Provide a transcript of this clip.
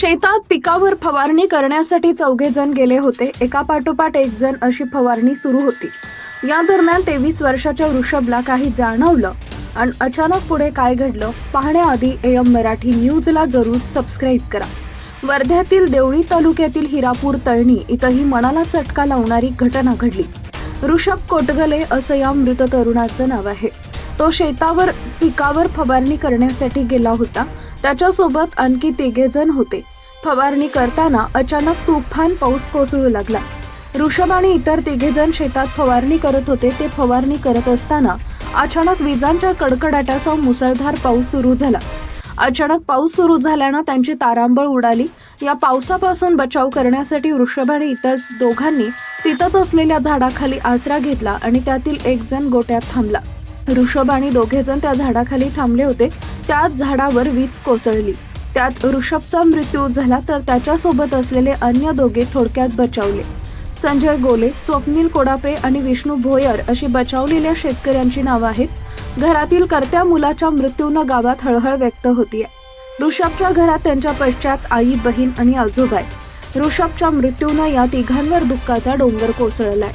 शेतात पिकावर फवारणी करण्यासाठी चौघे जण गेले होते. एका पाठोपाठ एक जण अशी फवारणी सुरू होती. या दरम्यान तेवीस वर्षाच्या वृषभला काही जाणवलं आणि अचानक पुढे काय घडलं पाहण्याआधी एम मराठी न्यूजला जरूर सबस्क्राईब करा. वर्ध्यातील देवळी तालुक्यातील हिरापूर तळणी इथंही मनाला चटका लावणारी घटना घडली. ऋषभ कोटगले असं या मृत तरुणाचं नाव आहे. तो शेतावर पिकावर फवारणी करण्यासाठी गेला होता. त्याच्यासोबत आणखी तिघेजण होते. फवारणी करताना अचानक तुफान पाऊस कोसळू लागला. ऋषभ आणि इतर तिघेजण शेतात फवारणी करत होते. ते फवारणी करत असताना अचानक विजांच्या कडकडाटासह मुसळधार पाऊस सुरू झाला. अचानक पाऊस सुरू झाल्यानं त्यांची तारांबळ उडाली. या पावसापासून बचाव करण्यासाठी वृषभ आणि इतर दोघांनी तिथंच असलेल्या झाडाखाली आसरा घेतला आणि त्यातील एक जण गोट्यात थांबला. ऋषभ आणि दोघे जण त्या झाडाखाली थांबले होते. त्याच झाडावर वीज कोसळली. त्यात ऋषभचा मृत्यू झाला तर त्याच्यासोबत असलेले अन्य दोघे थोडक्यात बचावले. संजय गोले स्वप्नील कोडापे आणि विष्णू भोयर अशी बचावलेल्या शेतकऱ्यांची नावं आहेत. घरातील करत्या मुलाच्या मृत्यूनं गावात हळहळ व्यक्त होतीये. ऋषभच्या घरात त्यांच्या पश्चात आई बहीण आणि आजोबा आहे ऋषभच्या मृत्यूनं या तिघांवर दुःखाचा डोंगर कोसळलाय.